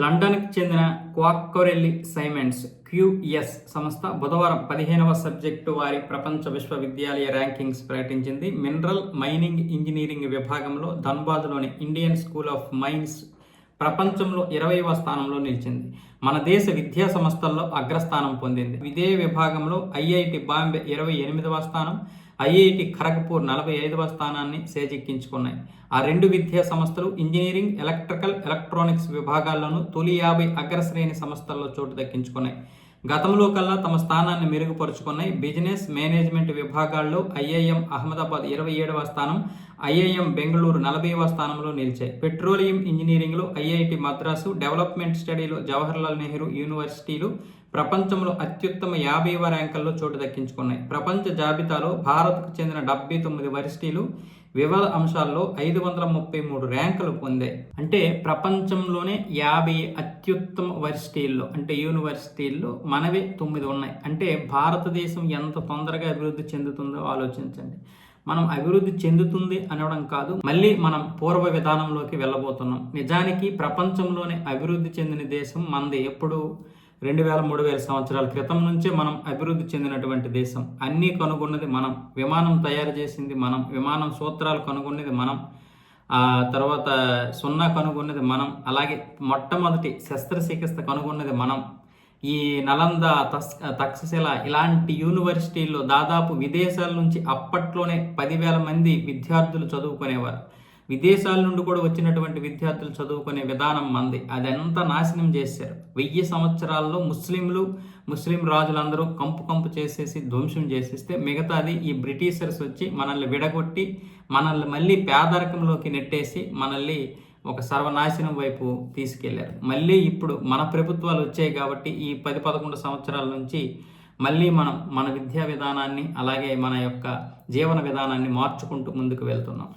లండన్కి చెందిన క్వాక్కొరెల్లి Symonds QS సంస్థ బుధవారం పదిహేనవ సబ్జెక్టు వారి ప్రపంచ విశ్వవిద్యాలయ ర్యాంకింగ్స్ ప్రకటించింది. మినరల్ మైనింగ్ ఇంజనీరింగ్ విభాగంలో ధన్బాద్లోని ఇండియన్ స్కూల్ ఆఫ్ మైన్స్ ప్రపంచంలో ఇరవైవ స్థానంలో నిలిచింది. మన దేశ విద్యా సంస్థల్లో అగ్రస్థానం పొందింది. ఇదే విభాగంలో ఐఐటి బాంబే ఇరవై ఎనిమిదవ స్థానం ఐఐటి ఖరగ్పూర్ నలభై ఐదవ స్థానాన్ని చేజిక్కించుకున్నాయి ఆ రెండు విద్యా సంస్థలు ఇంజనీరింగ్ ఎలక్ట్రికల్ ఎలక్ట్రానిక్స్ విభాగాల్లోనూ తొలి యాభై అగ్రశ్రేణి సంస్థల్లో చోటు దక్కించుకున్నాయి. గతంలో కల్లా తమ స్థానాన్ని మెరుగుపరుచుకున్నాయి. బిజినెస్ మేనేజ్మెంట్ విభాగాల్లో ఐఐఎం అహ్మదాబాద్ ఇరవై ఏడవ స్థానం ఐఐఎం బెంగళూరు నలభైవ స్థానంలో నిలిచాయి. పెట్రోలియం ఇంజనీరింగ్లో ఐఐటి మద్రాసు డెవలప్మెంట్ స్టడీలో జవహర్లాల్ నెహ్రూ యూనివర్సిటీలు ప్రపంచంలో అత్యుత్తమ యాభైవ ర్యాంకుల్లో చోటు దక్కించుకున్నాయి. ప్రపంచ జాబితాలో భారత్కు చెందిన డెబ్బై తొమ్మిది వర్సిటీలు వివిధ అంశాల్లో ఐదు వందల ముప్పై మూడు ర్యాంకులు పొందాయి. అంటే ప్రపంచంలోనే యాభై అత్యుత్తమ వర్సిటీల్లో అంటే యూనివర్సిటీల్లో మనవే తొమ్మిది ఉన్నాయి. అంటే భారతదేశం ఎంత తొందరగా అభివృద్ధి చెందుతుందో ఆలోచించండి. మనం అభివృద్ధి చెందుతుంది అనడం కాదు మళ్ళీ మనం పూర్వ విధానంలోకి వెళ్ళబోతున్నాం. నిజానికి ప్రపంచంలోనే అభివృద్ధి చెందిన దేశం మనది ఎప్పుడు? రెండు వేల మూడు వేల సంవత్సరాల క్రితం నుంచే మనం అభివృద్ధి చెందినటువంటి దేశం. అన్నీ కనుగొన్నది మనం. విమానం తయారు చేసింది మనం. విమానం సూత్రాలు కనుగొన్నది మనం. తర్వాత సున్నా కనుగొన్నది మనం. అలాగే మొట్టమొదటి శస్త్రచికిత్స కనుగొన్నది మనం. ఈ నలంద తస్ తక్షశిల ఇలాంటి యూనివర్సిటీల్లో దాదాపు విదేశాల నుంచి అప్పట్లోనే పదివేల మంది విద్యార్థులు చదువుకునేవారు. విదేశాల నుండి కూడా వచ్చినటువంటి విద్యార్థులు చదువుకునే విధానం మంది. అదంతా నాశనం చేశారు? వెయ్యి సంవత్సరాల్లో ముస్లింలు ముస్లిం రాజులందరూ కంపు కంపు చేసేసి ధ్వంసం చేసేస్తే మిగతాది ఈ బ్రిటిషర్స్ వచ్చి మనల్ని విడగొట్టి మనల్ని మళ్ళీ పేదరికంలోకి నెట్టేసి మనల్ని ఒక సర్వనాశనం వైపు తీసుకెళ్ళారు. మళ్ళీ ఇప్పుడు మన ప్రభుత్వాలు వచ్చాయి కాబట్టి ఈ పది పదకొండు సంవత్సరాల నుంచి మళ్ళీ మనం మన విద్యా విధానాన్ని అలాగే మన యొక్క జీవన విధానాన్ని మార్చుకుంటూ ముందుకు వెళ్తున్నాం.